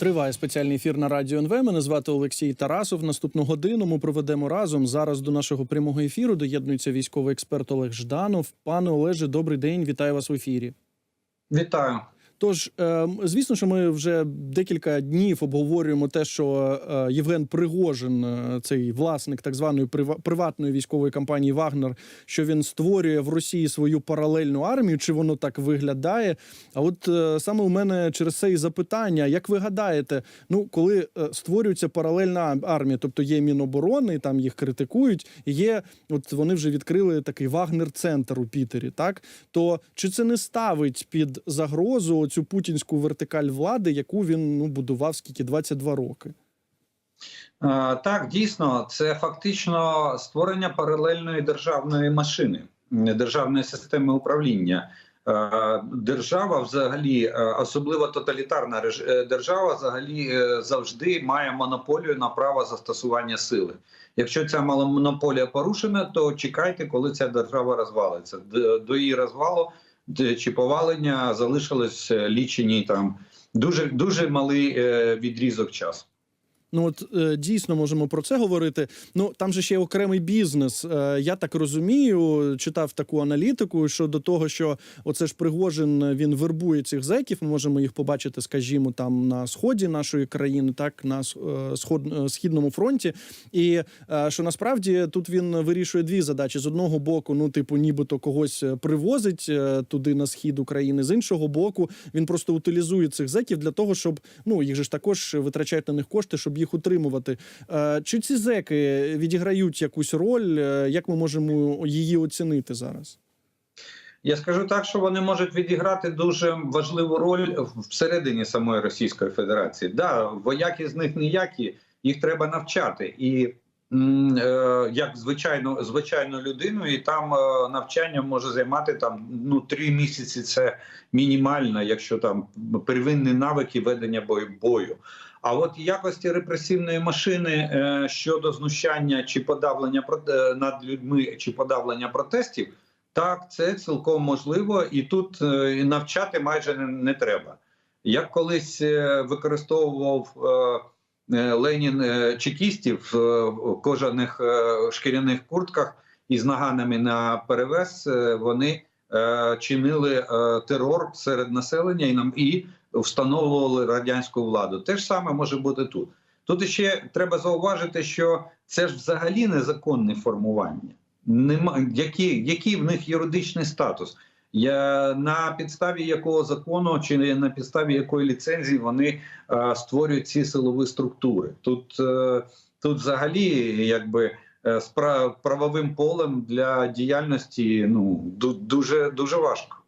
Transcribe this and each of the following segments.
Триває спеціальний ефір на радіо НВ. Мене звати Олексій Тарасов. Наступну годину ми проведемо разом. Зараз до нашого прямого ефіру доєднується військовий експерт Олег Жданов. Пане Олеже, добрий день. Вітаю вас в ефірі. Вітаю. Тож, е, звісно, що ми вже декілька днів обговорюємо те, що е, Євген Пригожин, е, цей власник так званої прива- приватної військової компанії Вагнер, що він створює в Росії свою паралельну армію. Чи воно так виглядає? А от е, саме у мене через це і запитання: як ви гадаєте, ну коли створюється паралельна армія, тобто є Міноборони, там їх критикують, є, от вони вже відкрили такий Вагнер-центр у Пітері, так то чи це не ставить під загрозу цю путінську вертикаль влади, яку він ну будував скільки 22 роки? Так, дійсно, це фактично створення паралельної державної машини, державної системи управління. Держава, взагалі, особливо тоталітарна е, держава, взагалі е, завжди має монополію на право застосування сили. Якщо ця мала- монополія порушена, то чекайте, коли ця держава розвалиться. До її розвалу чи повалення залишились е, лічені там дуже дуже малий е, відрізок часу. Ну от е, дійсно можемо про це говорити. Ну там же ще окремий бізнес. Е, я так розумію, читав таку аналітику щодо того, що оце ж Пригожин він вербує цих зеків. Ми можемо їх побачити, скажімо, там на сході нашої країни, так на е, сход е, східному фронті. І е, що насправді тут він вирішує дві задачі: з одного боку, ну типу, нібито когось е, привозить е, туди на схід України. З іншого боку, він просто утилізує цих зеків для того, щоб ну їх же ж також витрачають на них кошти, щоб їх утримувати. Е, Чи ці зеки відіграють якусь роль? Е, Як ми можемо її оцінити зараз? Я скажу так, що вони можуть відіграти дуже важливу роль всередині самої Російської Федерації. Да, вояки з них ніякі, їх треба навчати. І е, як звичайно, звичайну людину, і там навчання може займати там ну три місяці. Це мінімально, якщо там первинні навики ведення бою бою. А от якості репресивної машини е, щодо знущання чи подавлення проте- над людьми чи подавлення протестів. Так, це цілком можливо, і тут е, навчати майже не, треба. Як колись е, використовував е, е, Ленін е, чекістів е, в кожаних е, шкіряних куртках із наганами на перевес, е, вони е, чинили е, терор серед населення і нам і встановлювали радянську владу. Те ж саме може бути тут. Тут ще треба зауважити, що це ж взагалі незаконне формування. Нема який, який в них юридичний статус? Я на підставі якого закону чи на підставі якої ліцензії вони е, створюють ці силові структури? Тут е, тут взагалі якби е, з правовим полем для діяльності ну дуже дуже важко.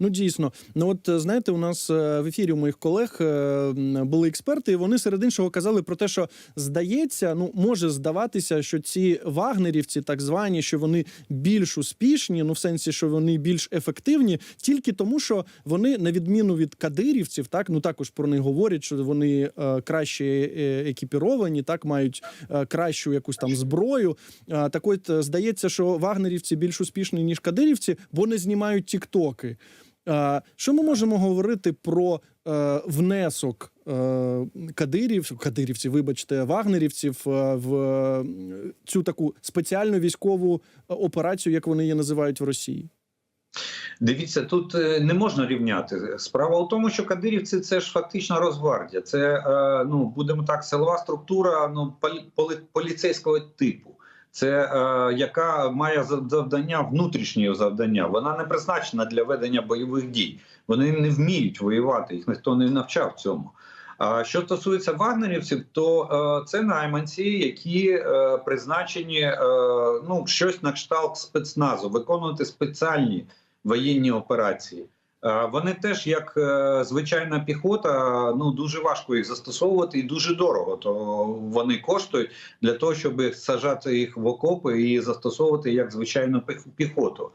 Ну дійсно, ну от е, знаєте, у нас е, в ефірі у моїх колег е, були експерти, і вони серед іншого казали про те, що здається, ну може здаватися, що ці вагнерівці, так звані, що вони більш успішні, ну в сенсі, що вони більш ефективні, тільки тому, що вони, на відміну від кадирівців, так ну також про них говорять, що вони краще екіпіровані, так мають кращу якусь там зброю. Е, так от здається, що вагнерівці більш успішні ніж кадирівці, бо не знімають тіктоки. Е, Що ми можемо говорити про е, внесок е, кадирів, кадирівців, вибачте, вагнерівців в цю таку спеціальну військову операцію, як вони її називають в Росії? Дивіться, тут не можна рівняти. Справа у тому, що кадирівці це ж фактично Росгвардія. Це ну будемо так, силова структура ну поліцейського типу. Це е, яка має завдання внутрішнє завдання. Вона не призначена для ведення бойових дій. Вони не вміють воювати. Їх ніхто не навчав цьому. А що стосується вагнерівців, то е, це найманці, які е, призначені е, ну щось на кшталт спецназу, виконувати спеціальні воєнні операції. Е, Вони теж, як е, звичайна піхота, ну дуже важко їх застосовувати і дуже дорого. То вони коштують для того, щоб сажати їх в окопи і застосовувати як звичайну піхоту.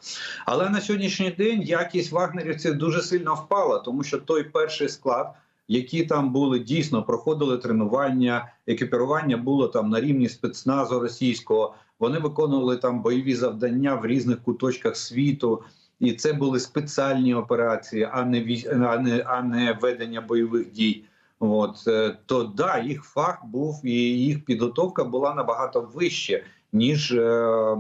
Але на сьогоднішній день якість вагнерівців дуже сильно впала, тому що той перший склад, які там були дійсно проходили тренування, екіпірування було там на рівні спецназу російського. Вони виконували там бойові завдання в різних куточках світу. І це були спеціальні операції, а не а не, а не ведення бойових дій. От е, то да, їх фах був і їх підготовка була набагато вище. Ніж е, е,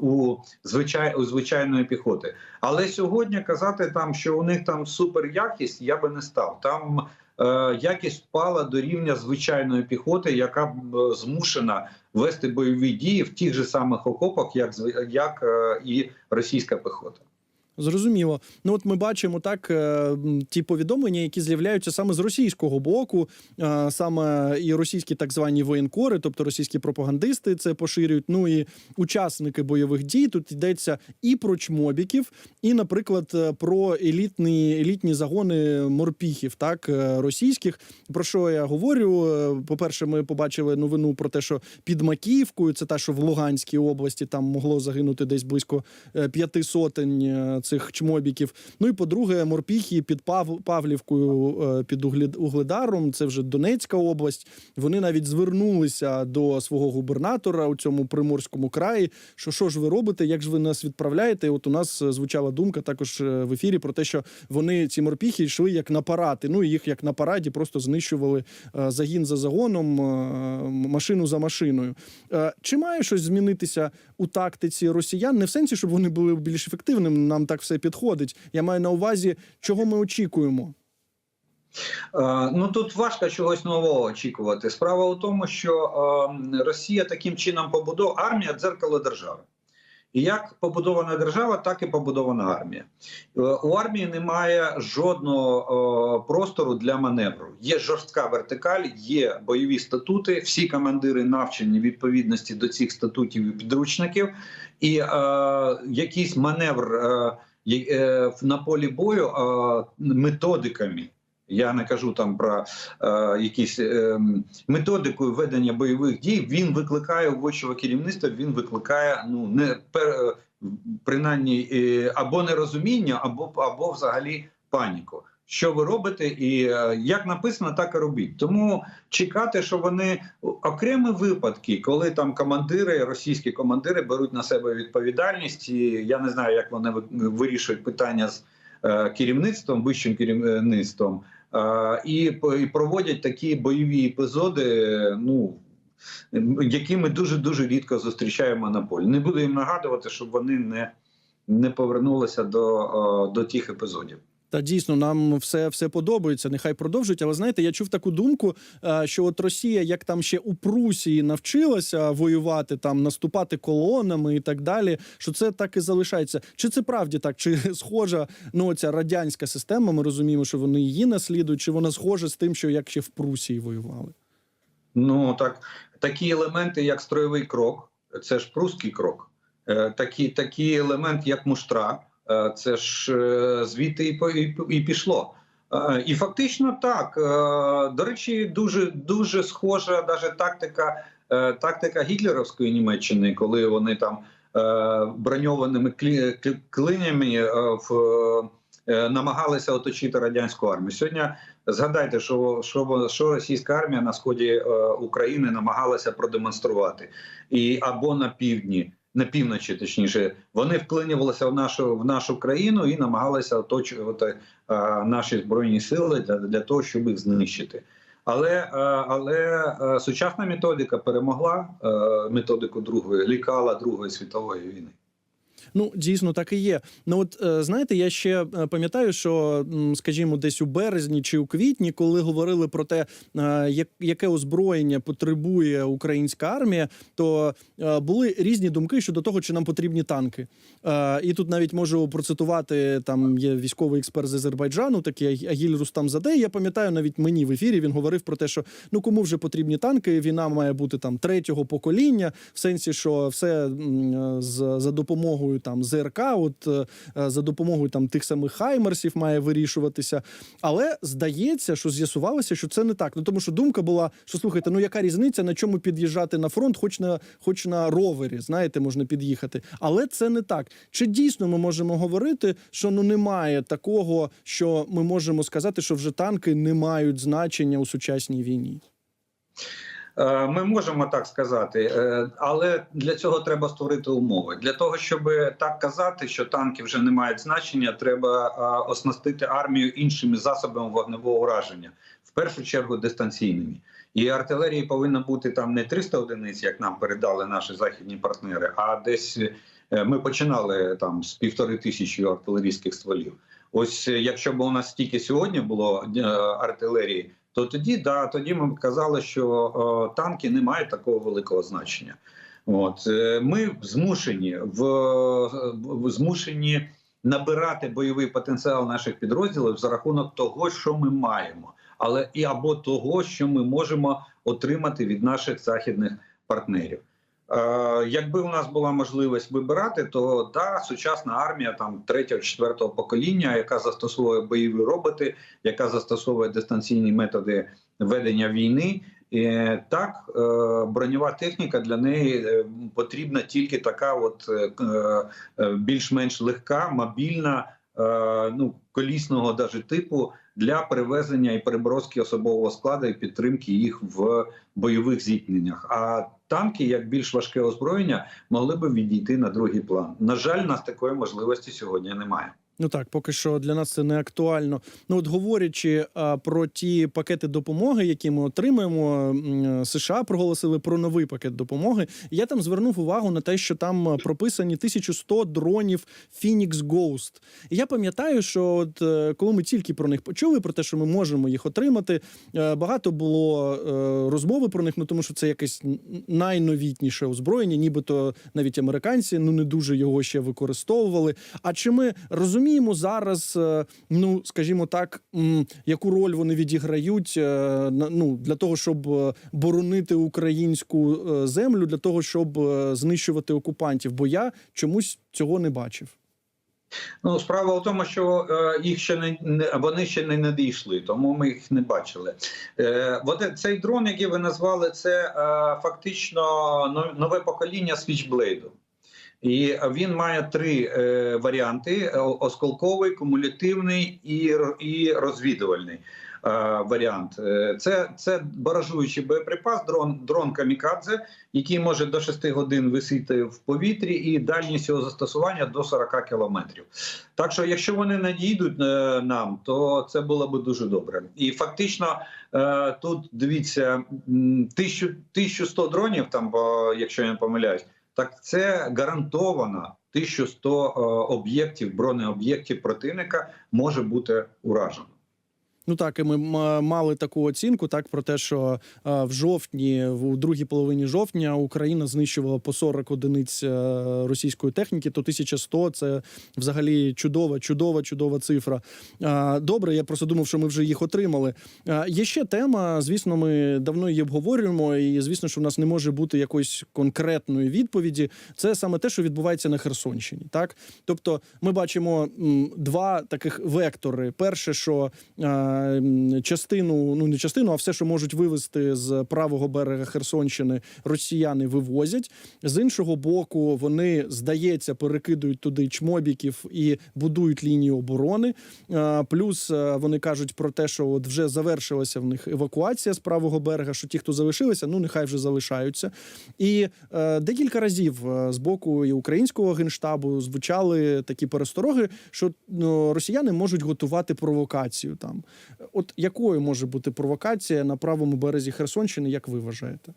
у звичай у звичайної піхоти, але сьогодні казати там, що у них там супер якість, я би не став. Там е, якість впала до рівня звичайної піхоти, яка е, змушена вести бойові дії в тих же самих окопах, як як е, і російська піхота. Зрозуміло. Ну от ми бачимо так е, ті повідомлення, які з'являються саме з російського боку, е, саме і російські так звані воєнкори, тобто російські пропагандисти, це поширюють. Ну і учасники бойових дій. Тут йдеться і про чмобіків, і, наприклад, е, про елітні елітні загони морпіхів, так російських. Про що я говорю? Е, По-перше, ми побачили новину про те, що під Макіївкою, це та, що в Луганській області, там могло загинути десь близько п'яти сотень цих чмобіків. Ну і по-друге, морпіхи під Пав... Павлівкою е, під Углед... Угледаром, це вже Донецька область. Вони навіть звернулися до свого губернатора у цьому приморському краї. Що що ж ви робите? Як ж ви нас відправляєте? От у нас е, звучала думка також е, в ефірі про те, що вони ці морпіхи йшли як на паради. Ну і їх як на параді просто знищували загін за загоном, машину за машиною. Чи має щось змінитися у тактиці росіян? Не в сенсі, щоб вони були більш ефективними. Нам так все підходить. Я маю на увазі, чого ми очікуємо. Е, Ну тут важко чогось нового очікувати. Справа у тому, що е, Росія таким чином побудована армія дзеркало держави. Як побудована держава, так і побудована армія. Е, У армії немає жодного е, простору для маневру. Є жорстка вертикаль, є бойові статути. Всі командири навчені відповідності до цих статутів і підручників, і е, якийсь маневр е, е, на полі бою е, методиками. Я не кажу там про е, якісь е, методику ведення бойових дій. Він викликає вищого керівництва. Він викликає ну не пер, е, принаймні е, або нерозуміння, або або взагалі паніку. Що ви робите, і е, як написано, так і робіть. Тому чекати, що вони окремі випадки, коли там командири, російські командири беруть на себе відповідальність, і я не знаю, як вони ви- вирішують питання з е, керівництвом, вищим керівництвом. І, і проводять такі бойові епізоди, ну які ми дуже дуже рідко зустрічаємо на полі. Не буду їм нагадувати, щоб вони не, не повернулися до, до тих епізодів. Та дійсно нам все, все подобається. Нехай продовжують. Але знаєте, я чув таку думку, е, що от Росія, як там ще у Прусії навчилася воювати, там наступати колонами і так далі, що це так і залишається. Чи це правді так? Чи схожа ну ця радянська система? Ми розуміємо, що вони її наслідують, чи вона схожа з тим, що як ще в Прусії воювали? Ну так такі елементи, як строєвий крок, це ж прусський крок. Е, Такі, такий елемент, як муштра, це ж е, звідти і, пішло. Е, І фактично так. Е, До речі, дуже дуже схожа даже тактика, е, тактика гітлерівської Німеччини, коли вони там е, броньованими клинями е, е, намагалися оточити радянську армію. Сьогодні Згадайте, що, що, що російська армія на сході е, України намагалася продемонструвати, і або на півдні, на півночі, точніше, вони вклинювалися в нашу в нашу країну і намагалися оточувати а, наші збройні сили для, для того, щоб їх знищити. Але, але сучасна методика перемогла методику другої лікала Другої світової війни. Ну, дійсно, так і є. Ну, от е, знаєте, я ще е, пам'ятаю, що, скажімо, десь у березні чи у квітні, коли говорили про те, е, яке озброєння потребує українська армія, то були різні думки щодо того, чи нам потрібні танки. І тут навіть можу процитувати там є військовий експерт з Азербайджану, такий Аг- Агіль Рустам Задей. Я пам'ятаю, навіть мені в ефірі він говорив про те, що ну кому вже потрібні танки. Війна має бути там третього покоління, в сенсі, що все з за допомогою там ЗРК, от е, за допомогою там тих самих хаймерсів має вирішуватися. Але здається, що з'ясувалося, що це не так. Ну тому що думка була, що слухайте, ну яка різниця на чому під'їжджати на фронт, хоч на хоч на ровері, знаєте, можна під'їхати. Але це не так. Чи дійсно ми можемо говорити, що ну немає такого, що ми можемо сказати, що вже танки не мають значення у сучасній війні? Е, Ми можемо так сказати, е, але для цього треба створити умови. Для того, щоб так казати, що танки вже не мають значення, треба е, оснастити армію іншими засобами вогневого ураження. В першу чергу дистанційними. І артилерії повинно бути там не 300 одиниць, як нам передали наші західні партнери, а десь ми починали там з півтори тисячі артилерійських стволів. Ось якщо б у нас стільки сьогодні було артилерії, то тоді да, тоді ми казали, що е, танки не мають такого великого значення. От е, ми змушені в, в змушені набирати бойовий потенціал наших підрозділів за рахунок того, що ми маємо, але і або того, що ми можемо отримати від наших західних партнерів. Е, якби у нас була можливість вибирати, то да, сучасна армія там третього, четвертого покоління, яка застосовує бойові роботи, яка застосовує дистанційні методи ведення війни. Е, так, е, броньова техніка для неї потрібна тільки така, от більш-менш легка, мобільна, ну колісного даже типу для перевезення і переброски особового складу і підтримки їх в бойових зіткненнях. А танки, як більш важке озброєння, могли би відійти на другий план. На жаль, нас такої можливості сьогодні немає. Ну так, поки що для нас це не актуально. Ну от говорячи а, про ті пакети допомоги, які ми отримуємо, США проголосили про новий пакет допомоги. Я там звернув увагу на те, що там а, прописані 1100 дронів Phoenix Ghost. І я пам'ятаю, що от е, коли ми тільки про них почули, про те, що ми можемо їх отримати, е, багато було е, розмови про них, ну тому що це якесь найновітніше озброєння, нібито навіть американці ну не дуже його ще використовували. А чи ми розуміємо зараз, е, ну скажімо так, яку роль вони відіграють е, ну, для того, щоб е, боронити українську землю, для того, щоб знищувати окупантів? Бо я чомусь цього не бачив. Ну, справа в тому, що їх ще не, вони ще не надійшли, тому ми їх не бачили. Е, от цей дрон, який ви назвали, це е, фактично нове покоління Switchblade. І він має три е, варіанти: е, осколковий, кумулятивний і, і розвідувальний е, варіант. Е, Це, це баражуючий боєприпас, дрон, дрон камікадзе, який може до 6 годин висіти в повітрі, і дальність його застосування до 40 кілометрів. Так що, якщо вони надійдуть е, нам, то це було б дуже добре. І фактично е, тут дивіться м, 1000 1100 дронів, там, якщо я не помиляюсь, так це гарантовано 1100 е, об'єктів, бронеоб'єктів противника може бути уражено. Ну так, і ми мали таку оцінку, так про те, що в жовтні, в другій половині жовтня, Україна знищувала по 40 одиниць е, російської техніки, то 1100 – це взагалі чудова, чудова, чудова цифра. Добре, я просто думав, що ми вже їх отримали. Є ще тема. Звісно, ми давно її обговорюємо, і звісно, що в нас не може бути якоїсь конкретної відповіді. Це саме те, що відбувається на Херсонщині. Так, тобто, ми бачимо два таких вектори: перше, що частину, ну не частину, а все, що можуть вивезти з правого берега Херсонщини, росіяни вивозять. З іншого боку, вони здається перекидують туди чмобіків і будують лінію оборони. Е, Плюс е, вони кажуть про те, що от вже завершилася в них евакуація з правого берега. Що ті, хто залишилися, ну нехай вже залишаються. І е, декілька разів з боку і українського генштабу звучали такі перестороги, що ну, росіяни можуть готувати провокацію там. От якою може бути провокація на правому березі Херсонщини, як ви вважаєте?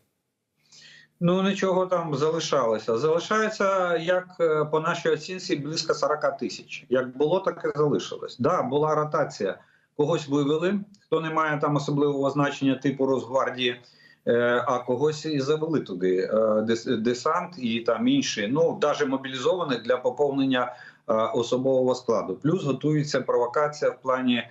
Ну нічого там залишалося. Залишається, як е, по нашій оцінці, близько 40 тисяч. Як було, так і залишилось. Да, була ротація. Когось вивели, хто не має там особливого значення типу Росгвардії, е, а когось і завели туди е, десант і там інші. Ну навіть мобілізованих для поповнення особового складу. Плюс готується провокація в плані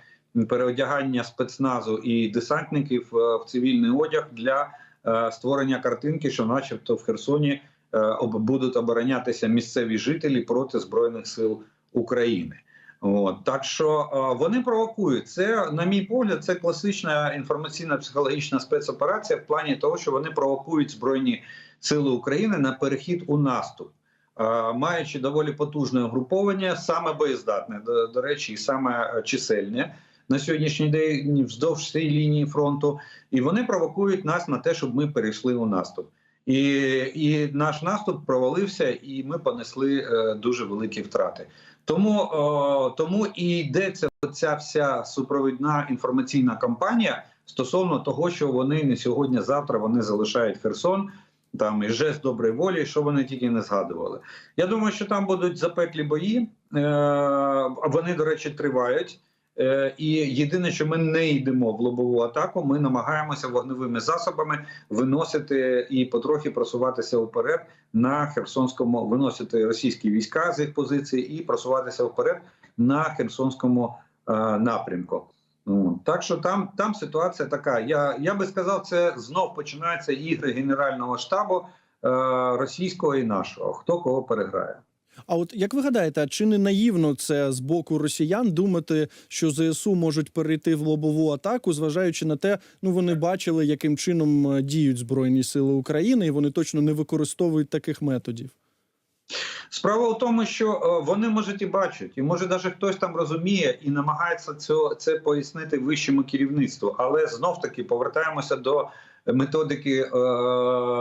переодягання спецназу і десантників е, в цивільний одяг для е, створення картинки, що, начебто, в Херсоні е, будуть оборонятися місцеві жителі проти збройних сил України. От так що вони провокують це, на мій погляд, це класична інформаційна психологічна спецоперація в плані того, що вони провокують збройні сили України на перехід у наступ, маючи доволі потужне угруповання, саме боєздатне, до, до речі, і саме чисельне на сьогоднішній день вздовж цієї лінії фронту, і вони провокують нас на те, щоб ми перейшли у наступ. І, і наш наступ провалився, і ми понесли е, дуже великі втрати. Тому, о, тому і йдеться ця вся супровідна інформаційна кампанія стосовно того, що вони не сьогодні-завтра вони залишають Херсон. Там і жест доброї волі, що вони тільки не згадували. Я думаю, що там будуть запеклі бої. Е, вони, до речі, тривають. Е, і єдине, що ми не йдемо в лобову атаку, ми намагаємося вогневими засобами виносити і потрохи просуватися вперед на Херсонському, виносити російські війська з їх позицій і просуватися вперед на Херсонському е, напрямку. Ну, так що там, там ситуація така. Я, я би сказав, це знов починаються ігри Генерального штабу е, російського і нашого. Хто кого переграє. А от як ви гадаєте, чи не наївно це з боку росіян думати, що ЗСУ можуть перейти в лобову атаку, зважаючи на те, ну вони бачили, яким чином е, діють збройні сили України, і вони точно не використовують таких методів. Справа в тому, що е, вони можуть і бачать, і може навіть хтось там розуміє і намагається цього це пояснити вищому керівництву. Але знов таки повертаємося до методики е,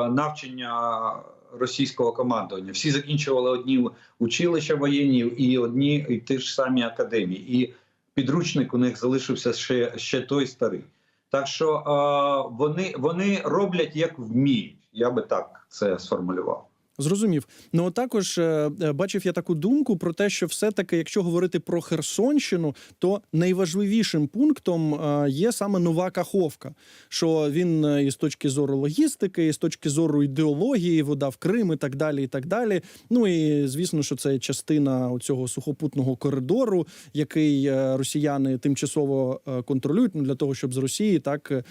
навчання російського командування. Всі закінчували одні училища воєнні і одні і ті ж самі академії. І підручник у них залишився ще, ще той старий. Так що е, вони, вони роблять як вміють. Я би так це сформулював. Зрозумів. Ну от також е, е, бачив я таку думку про те, що все-таки, якщо говорити про Херсонщину, то найважливішим пунктом е, є саме нова Каховка. Що він і з точки зору логістики, і з точки зору ідеології, вода в Крим і так далі. і так далі. Ну і звісно, що це частина цього сухопутного коридору, який росіяни тимчасово контролюють ну, для того, щоб з Росії так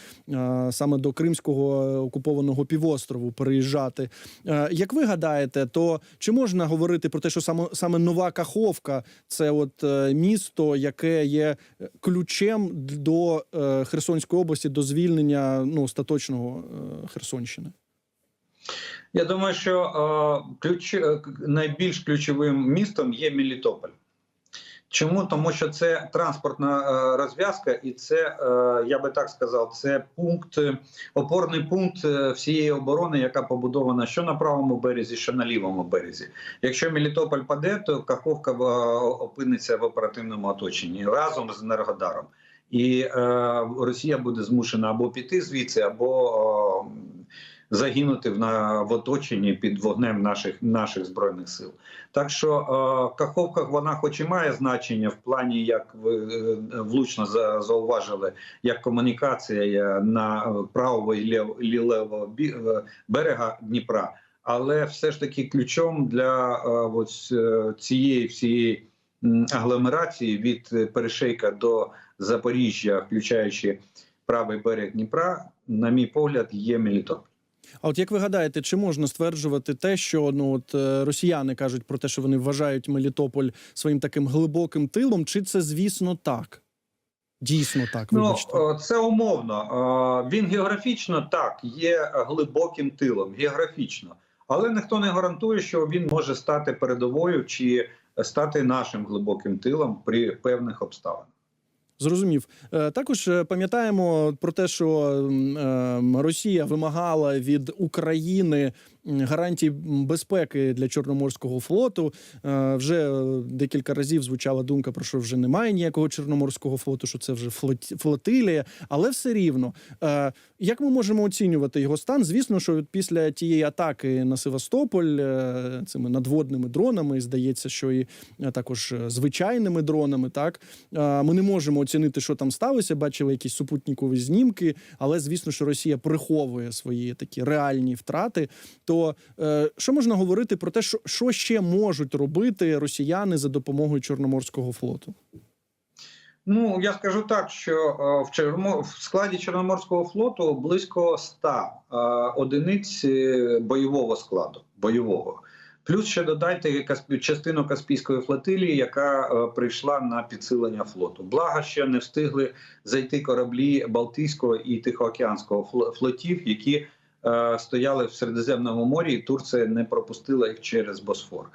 саме до Кримського окупованого півострову переїжджати. Як ви гадаєте, то чи можна говорити про те, що саме саме нова Каховка це от е, місто, яке є е, ключем до е, Херсонської області, до звільнення ну остаточного Херсонщини? Я думаю, що ключ, найбільш ключовим містом є Мелітополь. Чому? Тому що це транспортна е, розв'язка, і це, е, я би так сказав, це пункт, опорний пункт е, всієї оборони, яка побудована що на правому березі, що на лівому березі. Якщо Мелітополь паде, то Каховка опиниться в оперативному оточенні разом з Енергодаром. І Росія буде змушена або піти звідси, або загинути в, на, в оточенні під вогнем наших, наших збройних сил. Так що е, Каховка вона, хоч і має значення в плані, як ви е, влучно за- зауважили, як комунікація на правого і лівого е, берега Дніпра, але все ж таки ключом для е, ось, е, цієї всієї агломерації від Перешейка до Запоріжжя, включаючи правий берег Дніпра, на мій погляд, є Мелітополь. А от як ви гадаєте, чи можна стверджувати те, що ну от е, росіяни кажуть про те, що вони вважають Мелітополь своїм таким глибоким тилом, чи це звісно так? Дійсно так, Ну, вибачте. е, це умовно. Е, Він географічно так є глибоким тилом, географічно, але ніхто не гарантує, що він може стати передовою чи стати нашим глибоким тилом при певних обставинах. Зрозумів. Е, Також е, пам'ятаємо про те, що е, Росія вимагала від України гарантій безпеки для Чорноморського флоту. Е, Вже е, декілька разів звучала думка про що вже немає ніякого Чорноморського флоту, що це вже флот- флотилія, але все рівно. Е, Як ми можемо оцінювати його стан? Звісно, що після тієї атаки на Севастополь цими надводними дронами, здається, що і також звичайними дронами, так ми не можемо оцінити, що там сталося. Бачили якісь супутникові знімки, але звісно, що Росія приховує свої такі реальні втрати. То е, що можна говорити про те, що, що ще можуть робити росіяни за допомогою Чорноморського флоту? Ну я скажу так, що е, в Чорно... в складі Чорноморського флоту близько 100 е, одиниць е, бойового складу. Бойового. Плюс ще додайте частину Каспійської флотилії, яка прийшла на підсилення флоту. Благо, ще не встигли зайти кораблі Балтійського і Тихоокеанського фло- флотів, які стояли в Середземному морі, і Турція не пропустила їх через Босфор.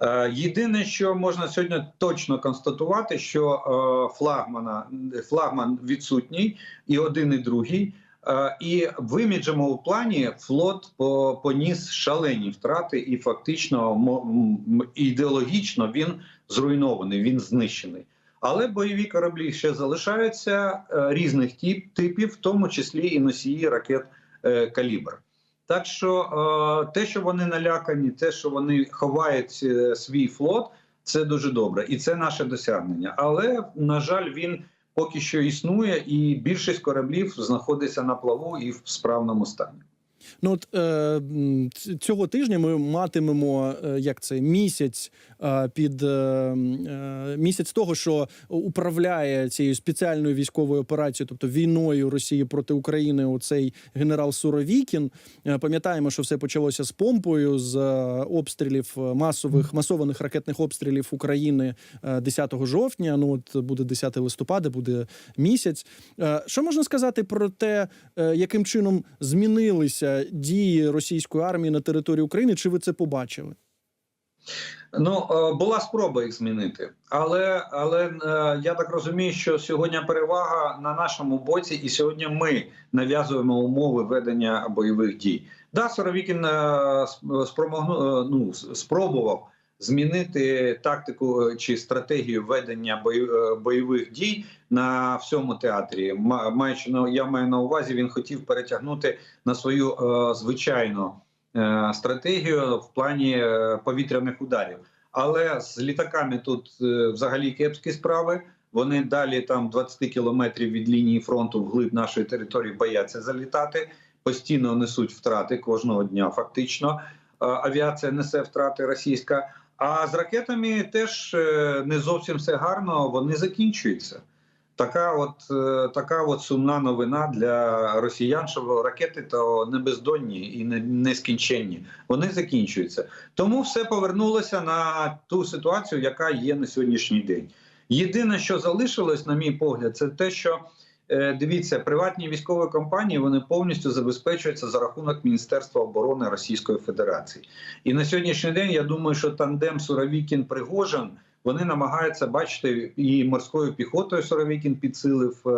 Е, єдине, що можна сьогодні точно констатувати, що е, флагмана флагман відсутній, і один, і другий. Е, І в іміджевому плані флот поніс шалені втрати, і фактично ідеологічно він зруйнований, він знищений. Але бойові кораблі ще залишаються е, різних тип, типів, в тому числі і носії ракет е, калібр. Так що е, те, що вони налякані, те, що вони ховають е, свій флот, це дуже добре, і це наше досягнення. Але на жаль, він поки що існує, і більшість кораблів знаходиться на плаву і в справному стані. Ну от е, цього тижня ми матимемо е, як це місяць е, під е, місяць того, що управляє цією спеціальною військовою операцією, тобто війною Росії проти України. Оцей генерал Суровікін. Е, Пам'ятаємо, що все почалося з помпою з обстрілів масових масованих ракетних обстрілів України е, 10 жовтня. Ну от буде 10 листопада, буде місяць. Що можна сказати про те, яким чином змінилися дії російської армії на території України? Чи ви це побачили? Ну е, була спроба їх змінити, але але е, я так розумію, що сьогодні перевага на нашому боці, і сьогодні ми нав'язуємо умови ведення бойових дій. Да, Соровікін е, спромогну, ну, спробував змінити тактику е, чи стратегію ведення е, бойових дій на всьому театрі. Ма- Маючи я маю на увазі, він хотів перетягнути на свою е, звичайну стратегію в плані повітряних ударів. Але з літаками тут взагалі кепські справи. Вони далі там 20 кілометрів від лінії фронту вглиб нашої території бояться залітати, постійно несуть втрати кожного дня. Фактично авіація несе втрати російська. А з ракетами теж е, не зовсім все гарно. Вони закінчуються. Така от е, така от сумна новина для росіян, що ракети то не бездонні і не нескінченні. Вони закінчуються. Тому все повернулося на ту ситуацію, яка є на сьогоднішній день. Єдине, що залишилось, на мій погляд, це те, що дивіться, приватні військові компанії вони повністю забезпечуються за рахунок Міністерства оборони Російської Федерації. І на сьогоднішній день я думаю, що тандем Суровікін Пригожин вони намагаються бачити і морською піхотою Суровікін підсилив е,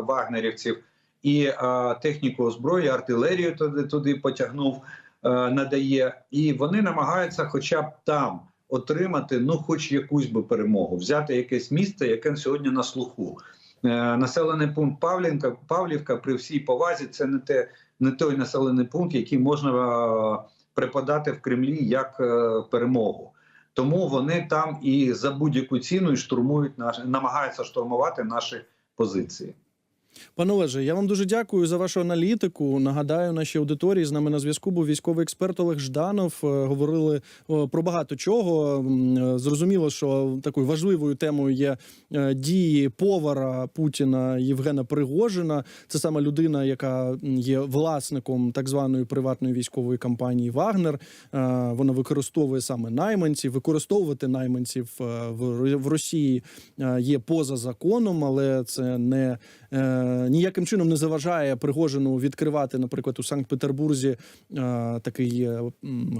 вагнерівців, і е, техніку озброї, артилерію туди, туди потягнув, е, надає. І вони намагаються, хоча б там отримати ну, хоч якусь би перемогу, взяти якесь місце, яке сьогодні на слуху. Е, Населений пункт Павлівка, Павлівка при всій повазі це не те, не той населений пункт, який можна припадати преподати в Кремлі як е, перемогу. Тому вони там і за будь-яку ціну і штурмують наші, намагаються штурмувати наші позиції. Пане Олеже, я вам дуже дякую за вашу аналітику. Нагадаю, нашій аудиторії з нами на зв'язку був військовий експерт Олег Жданов. Е, Говорили про багато чого. Е, Зрозуміло, що такою важливою темою є е, дії повара Путіна Євгена Пригожина. Це саме людина, яка є власником так званої приватної військової компанії Вагнер. Вона використовує саме найманців. Використовувати найманців в Росії є поза законом, але це не ніяким чином не заважає Пригожину відкривати, наприклад, у Санкт-Петербурзі е, такий, е,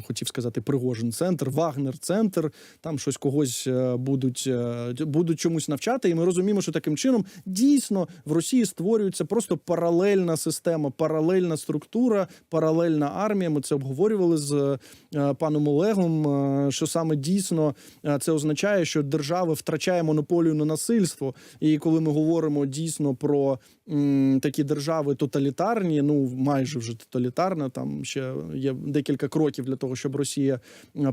хотів сказати, Пригожин центр, Вагнер центр. Там щось когось е, будуть, е, будуть чомусь навчати. І ми розуміємо, що таким чином дійсно в Росії створюється просто паралельна система, паралельна структура, паралельна армія. Ми це обговорювали з е, паном Олегом. е, Що саме дійсно е, це означає, що держава втрачає монополію на насильство. І коли ми говоримо дійсно про такі держави тоталітарні, ну майже вже тоталітарна, там ще є декілька кроків для того, щоб Росія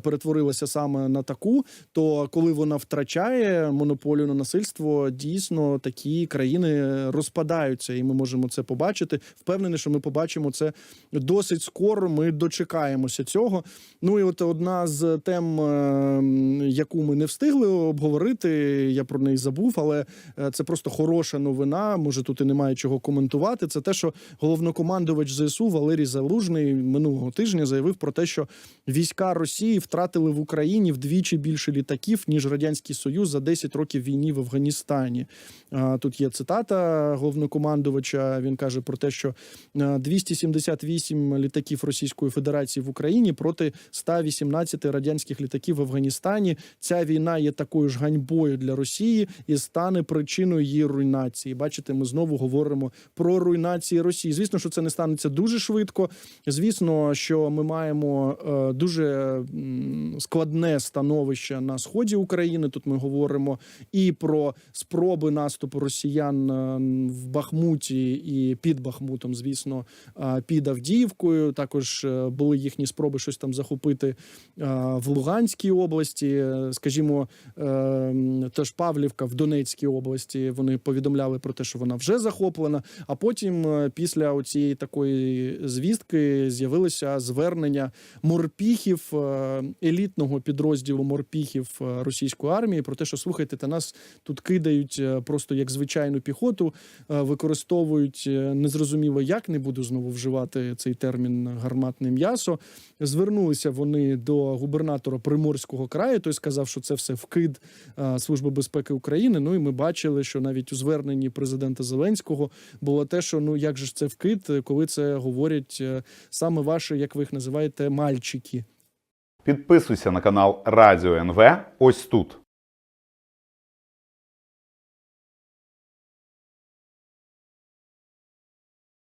перетворилася саме на таку. То коли вона втрачає монополію на насильство, дійсно такі країни розпадаються, і ми можемо це побачити. Впевнений, що ми побачимо це досить скоро. Ми дочекаємося цього. Ну і от одна з тем, е, яку ми не встигли обговорити, я про неї забув, але е, це просто хороша новина. Може, тут і немає чого коментувати. Це те, що головнокомандувач ЗСУ Валерій Залужний минулого тижня заявив про те, що війська Росії втратили в Україні вдвічі більше літаків ніж радянський союз за 10 років війни в Афганістані. Тут є цитата головнокомандувача. Він каже про те, що е, 278 літаків Російської Федерації в Україні проти 118 радянських літаків в Афганістані. Ця війна є такою ж ганьбою для Росії і стане причиною її руйнації. Бачите, ми знову говоримо. Говоримо про руйнації Росії. Звісно, що це не станеться дуже швидко. Звісно, що ми маємо е, дуже складне становище на сході України. Тут ми говоримо і про спроби наступу росіян е, в Бахмуті і під Бахмутом, звісно, е, під Авдіївкою. Також були їхні спроби щось там захопити в Луганській області. Скажімо, теж Павлівка в Донецькій області. Вони повідомляли про те, що вона вже захоплена. А потім, е, після цієї такої звістки, з'явилося звернення морпіхів е, елітного підрозділу морпіхів е, російської армії про те, що слухайте, та нас тут кидають просто як звичайну піхоту, використовують незрозуміло як не буду знову вживати цей термін гарматне м'ясо. Звернулися вони до губернатора Приморського краю. Той сказав, що це все вкид Служби безпеки України. Ну і ми бачили, що навіть у зверненні президента Зеленського було те, що ну як же ж це вкид, коли це говорять е, саме ваші, як ви їх називаєте, мальчики. Підписуйся на канал Радіо НВ ось тут.